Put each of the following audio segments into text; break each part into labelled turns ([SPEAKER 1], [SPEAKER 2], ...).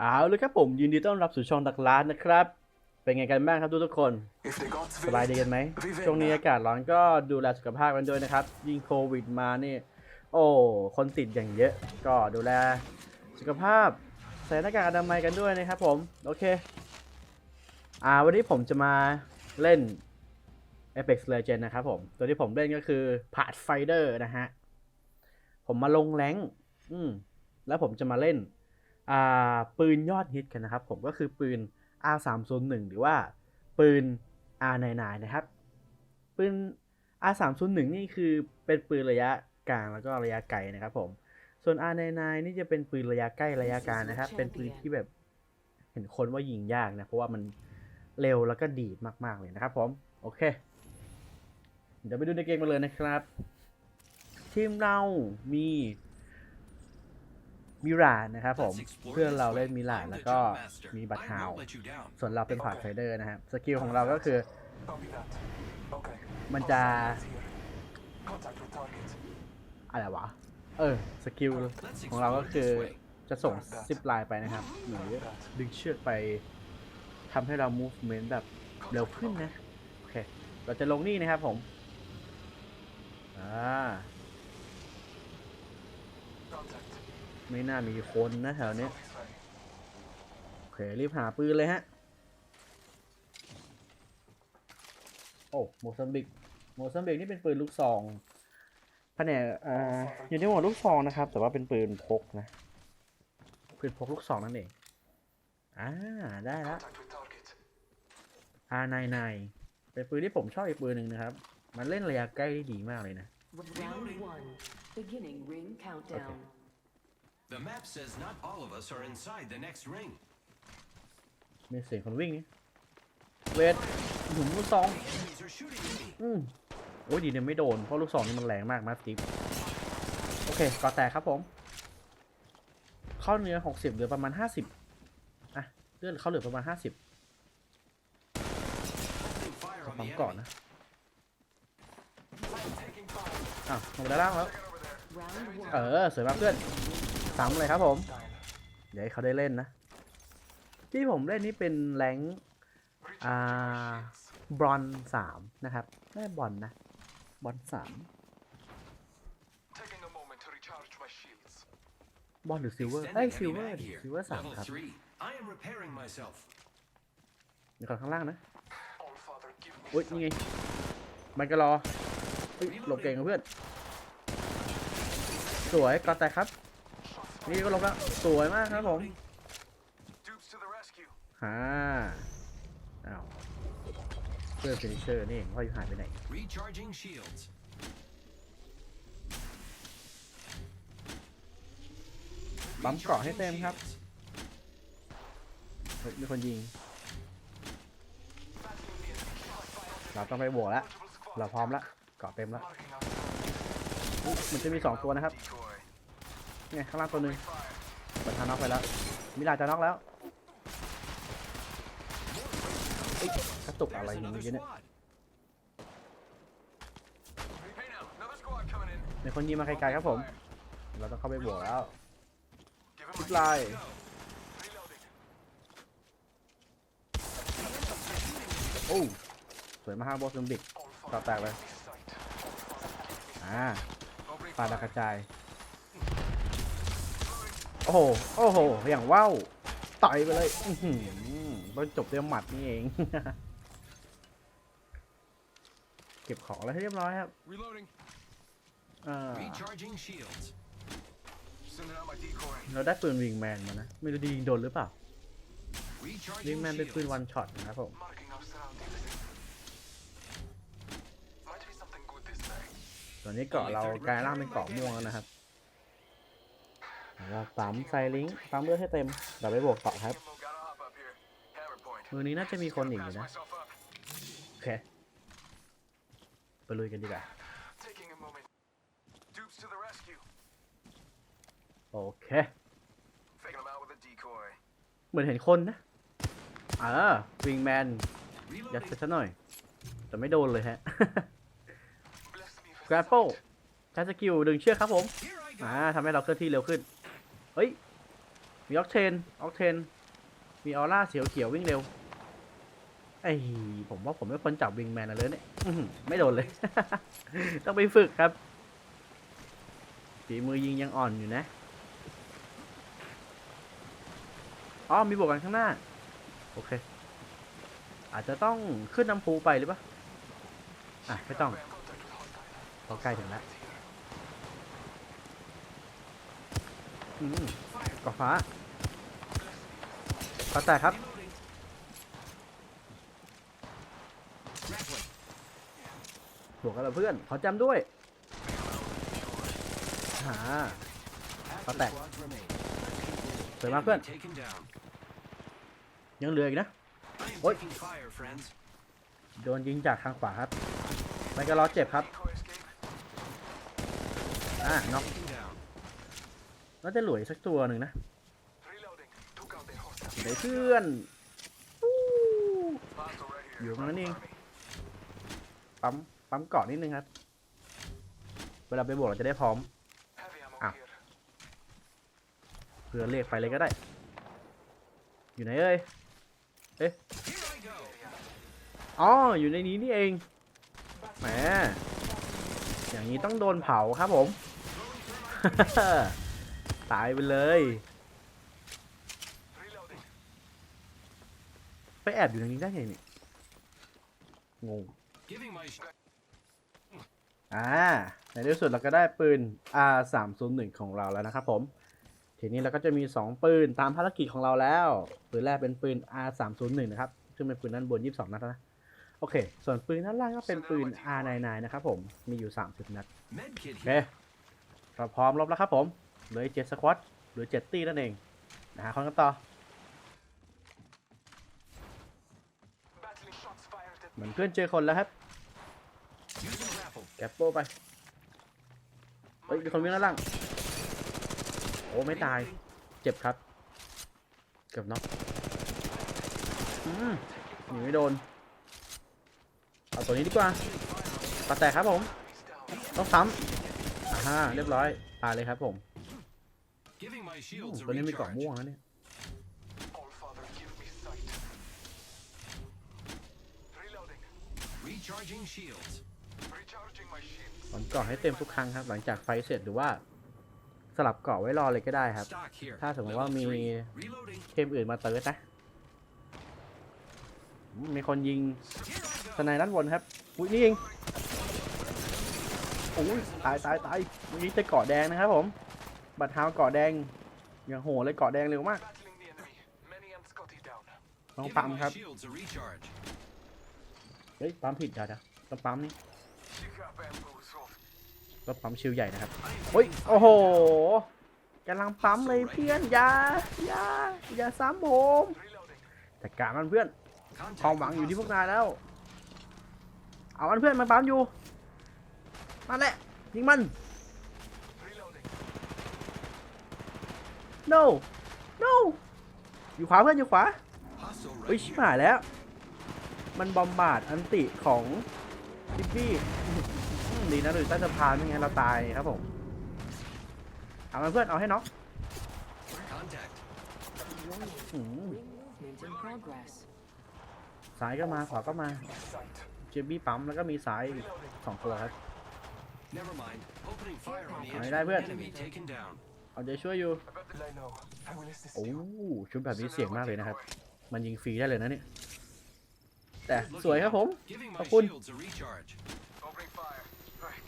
[SPEAKER 1] เอาเลยครับผมยินดีต้อนรับสู่ช่องดักล้านนะครับ เป็นไงกันบ้างครับทุกทุกคนสบายดีกันไหมช่วงนี้อากาศร้อนก็ดูแลสุขภาพกันด้วยนะครับ ยิ่งโควิดมานี่ โอ้คนติดอย่างเยอะ ก็ดูแลสุขภาพใส่หน้ากากอนามัยกันด้วยนะครับผมโอเค อ่าวันนี้ผมจะมาเล่น Apex Legends นะครับผม ตัวที่ผมเล่นก็คือ Pathfinder นะฮะ ผมมาลงแรงอืมแล้วผมจะมาเล่น ปืนยอดฮิตกันนะครับ ผมก็คือปืน R301 หรือว่าปืน R99 นะครับ ปืน R301 นี่คือเป็นปืนระยะกลางแล้วก็ระยะไกลนะครับผม ส่วน R99 นี่จะเป็นปืนระยะใกล้ระยะกลางนะครับ เป็นปืนที่แบบเห็นคนว่ายิงยากนะ เพราะว่ามันเร็วแล้วก็ดีดมาก ๆ เลยนะครับผม โอเค เดี๋ยวไปดูในเกมกันเลยนะครับ ทีมเรามี มิราดนะครับผมเพื่อนเราเล่นมิราดแล้วก็มีบัตฮาวส่วนเราเป็นพาร์ทไฟเดอร์นะครับสกิลของเราก็คือ
[SPEAKER 2] Copy that. Okay.
[SPEAKER 1] มันจะ
[SPEAKER 2] Here. Contact with target.
[SPEAKER 1] อะไรวะ เออสกิลของเราก็คือจะส่งซิปไลน์ไปนะครับหรือดึงเชือกไปทำให้เรา movement แบบเร็วขึ้นนะ โอเค เราจะลงนี่นะครับผม อ่า ไม่น่ามีคนนะแถวเนี้ย
[SPEAKER 2] Please, Ray.
[SPEAKER 1] โอเครีบหาปืนเลยฮะ โอ้โมซัมบิกโมซัมบิกนี่เป็นปืนลูกซองแผนกอ่าอยู่ในหมวดลูกซองนะครับ แต่ว่าเป็นปืนพกนะ ปืนพกลูกซองนั่นเองอ่าได้ละ
[SPEAKER 2] Contact with target.
[SPEAKER 1] R99 เป็นปืนที่ผมชอบอีกปืนหนึ่งนะครับ มันเล่นระยะใกล้ได้ดีมากเลยนะ
[SPEAKER 3] Round one. Beginning ring countdown.
[SPEAKER 4] The map says not all of us are inside the next ring.
[SPEAKER 1] มีเสียงคนวิ่งนี่เวทหนุนลูกซอง
[SPEAKER 4] Enemies are shooting at me.
[SPEAKER 1] อืมโอ้ยดีเนี่ยไม่โดน เพราะลูกศรนี่มันแรงมากมาสติฟโอเคก่อแตกครับผม เข้าเนื้อหกสิบเหลือประมาณห้าสิบอะเลือดเขาเหลือประมาณห้าสิบ
[SPEAKER 4] Opening fire on
[SPEAKER 1] ปั๊
[SPEAKER 4] the
[SPEAKER 1] มก่อน
[SPEAKER 4] enemy.
[SPEAKER 1] นะ
[SPEAKER 2] Taking fire.
[SPEAKER 1] อ้าวลงไปด้านล่างแล้ว
[SPEAKER 2] Get over there.
[SPEAKER 3] Round
[SPEAKER 1] เอ
[SPEAKER 3] one.
[SPEAKER 1] อสวยมากเพื่อน ซ้ำเลยครับผม
[SPEAKER 2] Time.
[SPEAKER 1] เดี๋ยวให้เขาได้เล่นนะ ที่ผมเล่นนี่เป็นแรงค์
[SPEAKER 2] Recharging my
[SPEAKER 1] Ah.
[SPEAKER 2] shields.
[SPEAKER 1] บรอนสามนะครับไม่บอลนะบอลสาม
[SPEAKER 2] Taking a moment to recharge my shields.
[SPEAKER 1] บอลหรือซิลเวอร์
[SPEAKER 4] Extended
[SPEAKER 1] เอ้ย
[SPEAKER 4] heavy
[SPEAKER 1] ซิลเวอร์
[SPEAKER 4] mag here.
[SPEAKER 1] ซิลเวอร์สาม
[SPEAKER 4] Level
[SPEAKER 1] ครับ
[SPEAKER 4] three. I am repairing myself.
[SPEAKER 1] เดี๋ยวก่อนข้างล่างนะ
[SPEAKER 2] All Father, give me
[SPEAKER 1] อุ้ย
[SPEAKER 2] sight.
[SPEAKER 1] นี่ไง มันก็รอเฮ้ยหลบเก่งกับเพื่อน สวยกอแตกครับ นี่ก็ลงแล้ว สวยมากครับผม
[SPEAKER 4] Reloading.
[SPEAKER 2] Dupes to the rescue.
[SPEAKER 1] ฮ่าอ้าวเพื่อนฟินิเชอร์นี่เองว่าอยู่หายไปไหน
[SPEAKER 4] Recharging shields.
[SPEAKER 1] ปั๊มเกราะให้เต็มครับ
[SPEAKER 4] shields.
[SPEAKER 1] เฮ้ยมีคนยิง
[SPEAKER 2] Battling the enemy.
[SPEAKER 1] เราต้องไปบวกแล้ว
[SPEAKER 2] Multiple squads.
[SPEAKER 1] เราพร้อมแล้วเกราะเต็มแล้ว
[SPEAKER 2] Marking out
[SPEAKER 1] อุ๊ยมันจะมีสองตัวนะครับ ไงข้างล่างตัวหนึ่งประธานน็อกไปแล้ว มิลาจะน็อกแล้วเอ้กระตุกอะไรอย่างเงี้ยเนี่ยมีคนยิงมาไกลๆครับผม เราต้องเข้าไปบวกแล้ว
[SPEAKER 2] ชุ
[SPEAKER 1] ดลา
[SPEAKER 2] ย
[SPEAKER 1] โอ้สวยมากบอสซึมบิกต่อแตกเลย อ่าปาดกระจาย อ้โห โอ้โห อย่างว้าวต่อยไปเลยอื้อหือต้องจบด้วยหมัดนี่เอง เก็บของแล้วให้เรียบร้อยครับ
[SPEAKER 2] Reloading.
[SPEAKER 1] อ่า
[SPEAKER 4] Recharging shields.
[SPEAKER 2] Sending out my decoy.
[SPEAKER 1] เราได้ปืนวิงแมนมานะ ไม่รู้ดียิงโดนหรือเปล่า วิง
[SPEAKER 4] Recharging
[SPEAKER 1] แมนเป็นปืน
[SPEAKER 4] shields.
[SPEAKER 1] วันช็อตนะครับผม
[SPEAKER 2] Marking our surroundings. Might be something good this time.
[SPEAKER 1] ตอนนี้เกาะเรากลายร่างเป็นเกาะม่วงแล้วนะครับ เรามไซลิงค์ปั๊มเลือดให้เต็มเดี๋ยวไปบวกต่อครับ มือนี้น่าจะมีคนอีกอยู่นะ โอเค ไปลุยกันดีกว่า โอเค เหมือนเห็นคนนะอ่าวิงแมน ยัดไปซะหน่อย แต่ไม่โดนเลยฮะ
[SPEAKER 2] Bless me with
[SPEAKER 1] grapple
[SPEAKER 2] sight.
[SPEAKER 1] ใช้สกิลดึงเชือกครับผม อ่าทำให้เราเคลื่อนที่เร็วขึ้น เฮ้ย มีออกเทนออกเทน มีออร่าเขียวเขียววิ่งเร็ว ไอ้ผมว่าผมไม่ควรจับวิงแมนอะเลยเนี่ยไม่โดนเลย ต้องไปฝึกครับฝีมือยิงยังอ่อนอยู่นะ อ๋อ มีบวกกันข้างหน้า โอเค อาจจะต้องขึ้นน้ำพูไปหรือปะอะ ไม่ต้อง
[SPEAKER 2] We're in contact with hostile.
[SPEAKER 1] เขาใกล้ถึงแล้ว ก่อฟ้าฟ้าแตกครับ บวกกันละเพื่อน ขอจำด้วย หาฟ้าแต
[SPEAKER 4] ก
[SPEAKER 1] สวยมากเพื่อน ยังเหลืออีกนะ
[SPEAKER 4] โอ๊ย
[SPEAKER 1] โดนยิงจากทางขวาครับไม่กรล้อเจ็บครับ อะน็อก น่าจะหลวยสักตัวหนึ่งนะ
[SPEAKER 2] Reloading. Took out their hostile.
[SPEAKER 1] ไหนเพื่อนอู้
[SPEAKER 2] Hostile right here.
[SPEAKER 1] อยู่ตรงนั้นเอง
[SPEAKER 2] Army.
[SPEAKER 1] ปั๊มปั๊มเกาะนิดนึงครับ เวลาไปบวกเราจะได้พร้อม
[SPEAKER 2] Heavy ammo
[SPEAKER 1] Ah.
[SPEAKER 2] here.
[SPEAKER 1] เพื่อเรียกไปเลยก็ได้ อยู่ไหนเอ่ย
[SPEAKER 4] Here I go.
[SPEAKER 1] อ๋ออยู่ในนี้นี่เองแหมอย่างนี้ต้องโดนเผาครับผม ตายไปเลย
[SPEAKER 2] Reloading.
[SPEAKER 1] ไปแอบอยู่ในนี้ได้ไงเนี่ยงง
[SPEAKER 4] Giving my sh-
[SPEAKER 1] อ่าในที่สุดเราก็ได้ปืน R 3 0 1 ของเราแล้วนะครับผม ทีนี้เราก็จะมี 2 ปืนตามภารกิจของเราแล้ว ปืนแรกเป็นปืน R 3 0 1 นะครับ ซึ่งเป็นปืนด้านบน 22 นัดนะ โอเค ส่วนปืนด้านล่างก็เป็นปืน R 9 9 นะครับผม มีอยู่ 30 นัด
[SPEAKER 4] medkit
[SPEAKER 1] โอเค
[SPEAKER 4] here.
[SPEAKER 1] เราพร้อมรบแล้วครับผม เหลือเจ็ดสควอตหรือเจ็ดตี้นั่นเองนะฮะคนกันต่อ เหมือนเพื่อนเจอคนแล้วครับแกปโปไป เฮ้ยมีคนวิ่งด้านล่าง โอ้ไม่ตาย เจ็บครับ เกือบน็อกหนีไม่โดน เอาตัวนี้ดีกว่าตัดแตกครับผม ต้องซ้ำอ่าเรียบร้อยตายเลยครับผม
[SPEAKER 4] Giving my
[SPEAKER 1] อืม
[SPEAKER 4] shields a
[SPEAKER 1] ตัวนี้มีเกาะ
[SPEAKER 4] recharge.
[SPEAKER 1] ม่วงแล้วเนี่ย
[SPEAKER 2] All father, give me sight. Reloading.
[SPEAKER 4] Recharging shields.
[SPEAKER 2] Recharging my shields.
[SPEAKER 1] ผมเกาะให้เต็มทุกครั้งครับ หลังจากไฟเสร็จหรือว่า สลับเกาะไว้รอเลยก็ได้ครับ
[SPEAKER 4] Stock here.
[SPEAKER 1] ถ้าสมมติว่า
[SPEAKER 4] Level
[SPEAKER 1] มี
[SPEAKER 4] three. Reloading.
[SPEAKER 1] เทมอื่นมาเติร์ดนะอืมมีคนยิง
[SPEAKER 4] Here I
[SPEAKER 1] ส
[SPEAKER 4] go.
[SPEAKER 1] ไนด้านบนครับ อุ้ยนี่เองโอ้ยตายตายตายเมื่อกี้จะเกาะแดงนะครับผม บัตรเท้าเกาะแดง อย่างโหเลยเกาะแดงเร็วมาก ต้องปั๊มครับ เฮ้ยปั๊มผิดเดี๋ยวเดี๋ยวต้องปั๊มนี่ต้องปั๊มชิลใหญ่นะครับเฮ้ยโอ้โหกำลังปั๊มเลยเพื่อนอย่าอย่าอย่าซ้ำผม
[SPEAKER 2] Reloading.
[SPEAKER 1] จัดการมันเพื่อนความหวังอยู่ที่พวกนายแล้ว เอามันเพื่อนมันปั๊มอยู่นั่นแหละยิงมัน no no อยู่ขวาเพื่อนอยู่ขวา
[SPEAKER 4] Hostile
[SPEAKER 1] เฮ้ย
[SPEAKER 4] right
[SPEAKER 1] ชิบ
[SPEAKER 4] here.
[SPEAKER 1] หายแล้ว มันบอมบาดอันติของบิบบี้อืมดีนะหรือใต้สะพานไม่งั้นเราตายครับผมเอามันเพื่อนเอาให้น็อก
[SPEAKER 4] Contact.
[SPEAKER 1] อืม
[SPEAKER 3] Ring movement in progress.
[SPEAKER 1] ซ้ายก็มาขวาก็มา
[SPEAKER 2] Sight.
[SPEAKER 1] เจบบี้ปั๊มแล้วก็มีซ้ายอีกสองตัวครับ
[SPEAKER 4] Never mind. Opening fire on the
[SPEAKER 1] เอาให้
[SPEAKER 4] enemy.
[SPEAKER 1] ได้เพื่อน
[SPEAKER 4] Enemy taken down.
[SPEAKER 1] เอาใจช่วยอยู่ โอ้ชุดแบบนี้เสี่ยงมากเลยนะครับ มันยิงฟรีได้เลยนะเนี่ย แต่สวยครับผม
[SPEAKER 2] ขอบ
[SPEAKER 1] คุ
[SPEAKER 2] ณ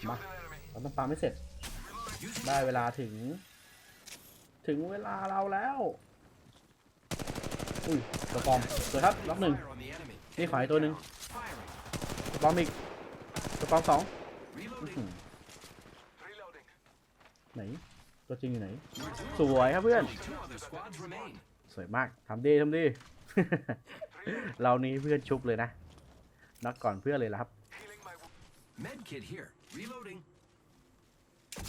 [SPEAKER 2] มา
[SPEAKER 1] เราต้องปามไม่เสร็จ ได้เวลาถึง ถึงเวลาเราแล้ว อุ้ยตัวฟอมสวยครับ ล็อกหนึ่งนี่ขวายตัวหนึ่ง
[SPEAKER 4] ก
[SPEAKER 1] ระปอมอีกตัวฟอมสองไหน ตัวจริงอยู่ไหน สวยครับเพื่อน
[SPEAKER 4] Only two other squads remain.
[SPEAKER 1] สวยมากทำดีทำดี เรานี้เพื่อนชุบเลยนะนักก่อนเพื่อนเลยละครับ
[SPEAKER 2] Healing my wound.
[SPEAKER 4] Medkit here. Reloading.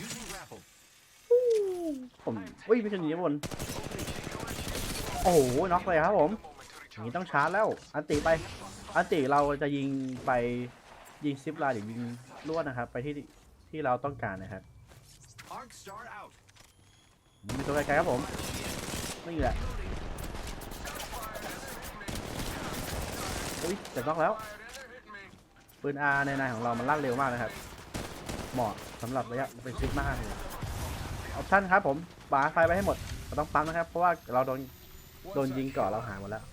[SPEAKER 4] Using grapple.
[SPEAKER 1] ผมอุ้ยไม่ใช่หนีบน โอ้โห น็อกเลยครับผม
[SPEAKER 2] The moment to
[SPEAKER 1] อย่าง
[SPEAKER 2] recharge.
[SPEAKER 1] นี้ต้องชาร์จแล้ว อันติไป อันติเราจะยิงไปยิงซิปไลน์หรือยิงลวดนะครับ ไปที่ที่เราต้องการนะครับ
[SPEAKER 4] Arc star out.
[SPEAKER 1] มีตัวไกลๆครับผมนี่แหละอุ้ยจะล็อกแล้วปืน R ในนายของเรามันลั่นเร็วมากนะครับเหมาะสำหรับระยะเป็นชิดมากเลยออปชั่นครับผมปาไฟไปให้หมดเราต้องปั๊มนะครับ เพราะว่าเราโดนโดนยิงก่อนเราหายหมดแล้ว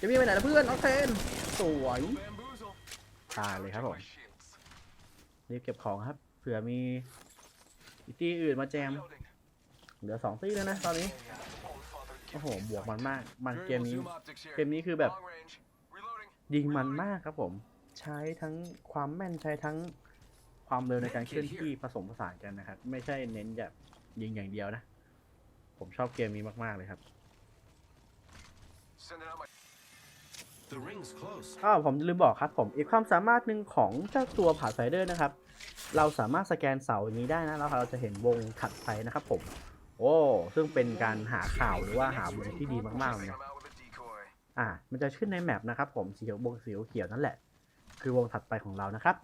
[SPEAKER 1] จะวิ่งไปไหนล่ะเพื่อนออกเทนสวย
[SPEAKER 2] Bamboozle.
[SPEAKER 1] ตายเลยครับผม
[SPEAKER 2] My shields.
[SPEAKER 1] รีบเก็บของครับเผื่อมีอีกที่อื่นมาแจม
[SPEAKER 2] Reloading.
[SPEAKER 1] เหลือสองตี้แล้วนะตอนนี้
[SPEAKER 2] All father
[SPEAKER 1] โอ้โห บวกมันมาก มันเกม
[SPEAKER 2] Variable
[SPEAKER 1] นี้
[SPEAKER 2] zoom optics here.
[SPEAKER 1] เกมนี้คือแบบ
[SPEAKER 2] Long range. Reloading.
[SPEAKER 1] ยิงมันมากครับผม ใช้ทั้งความแม่นใช้ทั้งความเร็วในการเคลื่อนที่ผสมผสานกันนะครับ ไม่ใช่เน้นแบบยิงอย่างเดียวนะ ผมชอบเกมนี้มากๆเลยครับ
[SPEAKER 2] Sending out my.
[SPEAKER 4] The ring's close.
[SPEAKER 1] อ้าวผมลืมบอกครับผม อีกความสามารถหนึ่งของเจ้าตัวผ่าไซเดอร์นะครับ เราสามารถสแกนเสาอย่างนี้ได้นะ แล้วเราจะเห็นวงถัดไปนะครับผม โอ้ ซึ่งเป็นการหาข่าวหรือว่าหาวงที่ดีมากๆเลยนะอ่า มันจะขึ้นในแมปนะครับผมสีเขียววงสีเขียวนั่นแหละ คือวงถัดไปของเรานะครับ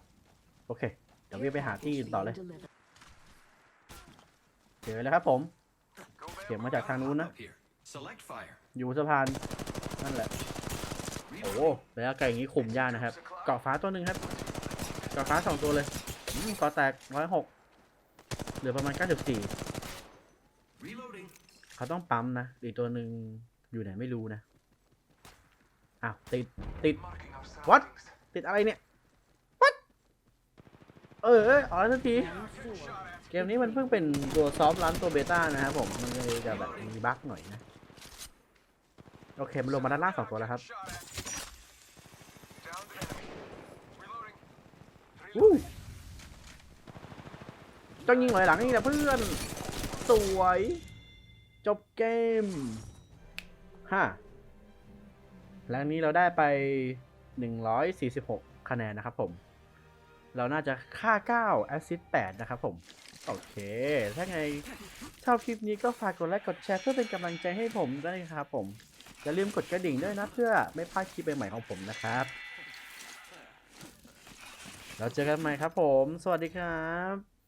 [SPEAKER 1] โอเค เดี๋ยววิ่งไปหาที่อื่นต่อเลย เจอแล้วครับผม เสียงมาจากทางนู้นนะ อยู่สะพาน นั่นแหละ โอ้ระยะไกลอย่างนี้คุมยากนะครับ เกาะฟ้าตัวหนึ่งครับ เกาะฟ้าสองตัวเลยอืมเกาะแตกร้อยหกเหลือประมาณเก้าสิบสี่ เขาต้องปั๊มนะอีกตัวหนึ่งอยู่ไหนไม่รู้นะอ้าวติดติด
[SPEAKER 2] Marking our
[SPEAKER 1] What? ติดอะไรเนี่ย What เออเอออ๋อทันทีเกมนี้มันเพิ่งเป็นตัวซอฟต์รันตัวเบต้านะครับผมมันเลยจะแบบมีบั๊กหน่อยนะโอเคมันลงมาด้านล่างสองตัวแล้วครับอู้ต้องยิงหน่อยหลังนี่นะเพื่อน สวย จบเกมฮ่าแล้วนี้เราได้ไป 146 คะแนนนะครับผม เราน่าจะค่า 9 แอสซิสต์8นะครับผม โอเค ถ้าไงชอบคลิปนี้ก็ฝากกดไลค์กดแชร์เพื่อเป็นกำลังใจให้ผมด้วยนะครับผม อย่าลืมกดกระดิ่งด้วยนะเพื่อไม่พลาดคลิปใหม่ๆของผมนะครับแล้วเจอกันใหม่ครับผม สวัสดีครับ